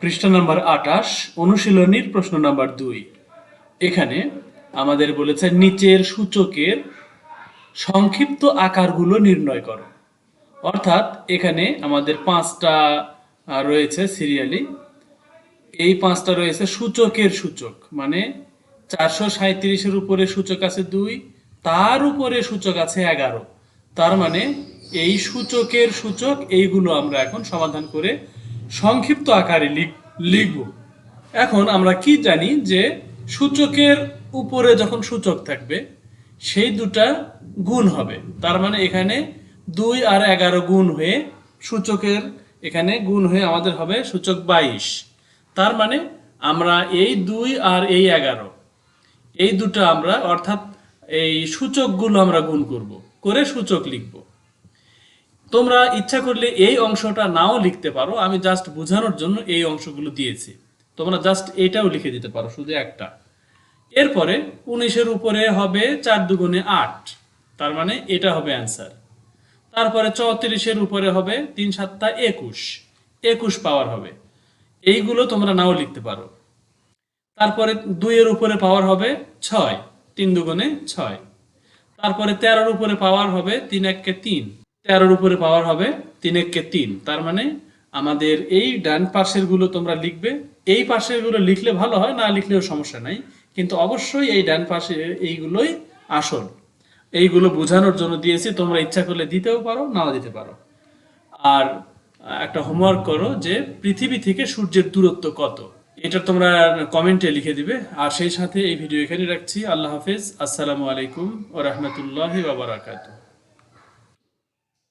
পৃষ্ঠা নাম্বার আটাশ অনুশীলনীর প্রশ্ন নাম্বার দুই। এখানে আমাদের বলেছে, নিচের সূচকের সংক্ষিপ্ত আকারগুলো নির্ণয় করো। অর্থাৎ এখানে আমাদের পাঁচটা রয়েছে সিরিয়ালি। এই পাঁচটা রয়েছে সূচকের সূচক মানে চারশো সাঁত্রিশের উপরে সূচক আছে দুই, তার উপরে সূচক আছে এগারো। তার মানে এই সূচকের সূচক, এইগুলো আমরা এখন সমাধান করে সংক্ষিপ্ত আকারে লিখ- লিখব। এখন আমরা কি জানি যে সূচকের উপরে যখন সূচক থাকবে, সেই দুটা গুণ হবে। তার মানে এখানে দুই আর এগারো গুণ হয়ে সূচকের এখানে গুণ হয়ে আমাদের হবে সূচক বাইশ। তার মানে আমরা এই দুই আর এই এগারো, এই দুটো আমরা অর্থাৎ এই সূচকগুলো আমরা গুণ করব। করে সূচক লিখব। তোমরা ইচ্ছা করলে এই অংশটা নাও লিখতে পারো, আমি জাস্ট বোঝানোর জন্য এই অংশগুলো দিয়েছি। তোমরা জাস্ট এটাও লিখে দিতে পারো, শুধু একটা। এরপরে উনিশের উপরে হবে চার দুগুণে আট, তার মানে এটা হবে অ্যান্সার তারপরে চৌত্রিশের উপরে হবে তিন সাতটা একুশ একুশ পাওয়ার হবে। এইগুলো তোমরা নাও লিখতে পারো। তারপরে দুইয়ের উপরে পাওয়ার হবে ছয়, তিন দুগুণে ছয়। তারপরে তেরোর উপরে পাওয়ার হবে তিন এককে তিন। তেরোর উপরে পাওয়ার হবে, তিন এককে তিন। তার মানে আমাদের এই ডান পাশেরগুলো তোমরা লিখবে। এই পাশেরগুলো লিখলে ভালো হয়, না লিখলেও সমস্যা নাই। কিন্তু অবশ্যই এই ডান পাশে এইগুলোই আসল। এইগুলো বোঝানোর জন্য দিয়েছি, তোমরা ইচ্ছা করলে দিতেও পারো, নাও দিতে পারো। আর একটা হোমওয়ার্ক করো যে পৃথিবী থেকে সূর্যের দূরত্ব কত। এটা তোমরা কমেন্টে লিখে দিবে। আর সেই সাথে এই ভিডিও এখানে রাখছি। আল্লাহ হাফেজ। আসসালামু আলাইকুম ও রহমতুল্লাহি বাবারাকাতুহ